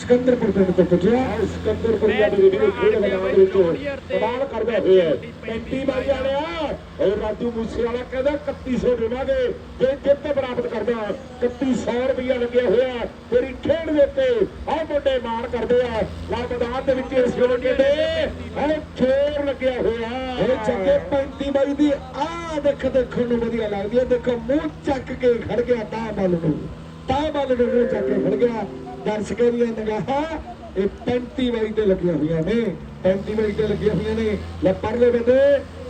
ਸਿਕੰਦਰਪੁਰ ਪਿੰਡ ਤੋਂ ਪੁੱਜਿਆ ਸਿਕੰਦਰਪੁਰ ਦੇ ਵੀਡੀਓ ਖੇਡ ਮੈਦਾਨ ਵਿੱਚ ਕਮਾਲ ਕਰਦਾ ਹੋਇਆ 35 ਬਾਈ ਵਾਲਿਆ ਉਹ ਰਾਜੂ ਮੂਸੇ ਵਾਲਾ ਕਹਿੰਦਾ 3100 ਦੇਵਾਂਗੇ। ਜੇ ਜਿੱਤ ਪ੍ਰਾਪਤ ਕਰਦਾ 3100 ਰੁਪਇਆ ਲੱਗਿਆ ਹੋਇਆ। ਤੇਰੀ ਖੇਡ ਦੇ ਉੱਤੇ ਆਹ ਮੁੰਡੇ ਮਾਣ ਕਰਦੇ ਆ। ਲਾ ਮੈਦਾਨ ਦੇ ਵਿੱਚ ਇਸ ਵੇਲੇ ਕਹਿੰਦੇ ਆਹ ਚੋਰ ਲੱਗਿਆ ਹੋਇਆ। ਇਹ ਜੱਗੇ 35 ਬਾਈ ਦੀ ਆ ਦੇਖ ਦੇਖਣ ਨੂੰ ਵਧੀਆ ਲੱਗਦੀ ਹੈ। ਦੇਖੋ ਮੂੰਹ ਚੱਕ ਕੇ ਖੜ ਗਿਆ ਤਾਂ ਬੱਲ ਨੂੰ। ਤਾਂ ਬੱਲ ਨੂੰ ਮੂੰਹ ਚੱਕ ਕੇ ਖੜ ਗਿਆ। ਦਰਸ਼ਕਾਂ ਦੀਆਂ ਨਿਗਾਹਾਂ, ਇਹ 35 ਵਾਰੀ ਤੇ ਲੱਗੀਆਂ ਹੋਈਆਂ ਨੇ। 35 ਬਾਈ ਤੇ ਲੱਗੀਆਂ ਹੋਈਆਂ ਨੇ। ਲੈ ਪਰਲੇ ਬੰਦੇ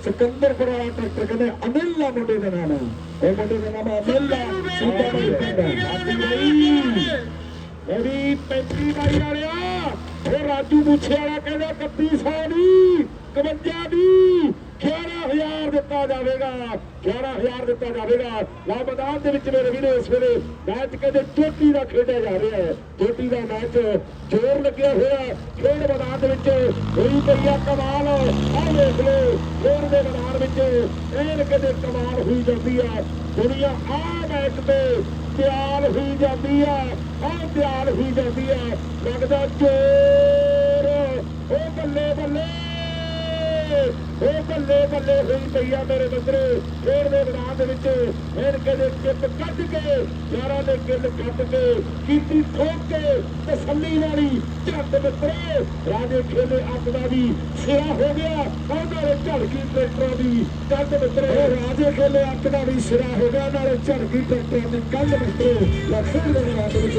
ਸਿਕੰਦਰਪੁਰ ਵਾਲਾ ਟਰੈਕਟਰ ਕਹਿੰਦੇ ਅਨਿਲ ਆ ਮੁੰਡੇ ਦਾ ਨਾਮ ਉਹ ਮੁੰਡੇ ਦਾ ਨਾਮ ਅਨਿਲ ਆ ਸੀਤਾ ਬਾਈ ਪਿੰਡ ਮੇਰੀ 35 ਬਾਈ। ਵਾਲਿਆ ਉਹ ਰਾਜੂ ਮੁੱਛੇ ਵਾਲਾ ਕਹਿੰਦਾ 3100 ਦੀ 51 ਦੀ 11000 ਦਿੱਤਾ ਜਾਵੇਗਾ 11000 ਦਿੱਤਾ ਜਾਵੇਗਾ। ਲਾ ਮੈਦਾਨ ਦੇ ਵਿੱਚ ਮੇਰੇ ਵੀਰੋ, ਇਸ ਵੇਲੇ ਮੈਚ ਕਹਿੰਦੇ ਚੋਟੀ ਦਾ ਖੇਡਿਆ ਜਾ ਰਿਹਾ ਹੈ। ਚੋਟੀ ਦਾ ਮੈਚ ਜ਼ੋਰ ਲੱਗਿਆ ਹੋਇਆ ਖੇਡ ਮੈਦਾਨ ਦੇ ਵਿੱਚ ਹੋਈ ਪਈ ਆ ਕਮਾਲ। ਆਹ ਵੇਖ ਲਓ, ਖੇਡ ਦੇ ਮੈਦਾਨ ਵਿੱਚ ਇਹ ਕਹਿੰਦੇ ਕਮਾਲ ਹੋਈ ਜਾਂਦੀ ਆ ਦੁਨੀਆ ਆ ਮੈਚ ਤੇ ਤਿਆਰ ਹੋਈ ਜਾਂਦੀ ਆ ਆਹ ਤਿਆਰ ਹੋਈ ਜਾਂਦੀ ਆ ਲੱਗਦਾ ਚੋਰ ਬੱਲੇ ਹੋਈ ਪਈ ਆ ਮੇਰੇ ਮਿੱਤਰੋ। ਖੇਡ ਦੇ ਮੈਦਾਨ ਦੇ ਵਿੱਚ ਫਿਰ ਕਦੇ ਚਿੱਪ ਕੱਢ ਕੇ, ਯਾਰਾਂ ਦੇ ਗਿੱਲ ਕੱਢ ਕੇ, ਕੀਤੀ ਠੋਕ ਕੇ, ਤਸੱਲੀ ਵਾਲੀ ਝੱਟ ਮਿੱਤਰੋ, ਰਾਜੇ ਖੇਲੇ ਅੱਗ ਦਾ ਵੀ ਸਿਰਾ ਹੋ ਗਿਆ। ਉਹਨਾਂ ਦੇ ਝੜਕੀ ਟਰੈਕਟਰਾਂ ਦੀ ਕੱਢ ਮਿੱਤਰੋ। ਰਾਜੇ ਖੇਲੇ ਅੱਕ ਦਾ ਵੀ ਸਿਰਾ ਹੋ ਗਿਆ ਉਹਨਾਂ ਨਾਲੇ ਝੜਕੀ ਟਰੈਕਟਰਾਂ ਦੀ ਕੱਢ ਮਿੱਤਰੋ। ਲੱਖਾਂ ਦੇ ਨਾਮ ਦੇ ਵਿੱਚ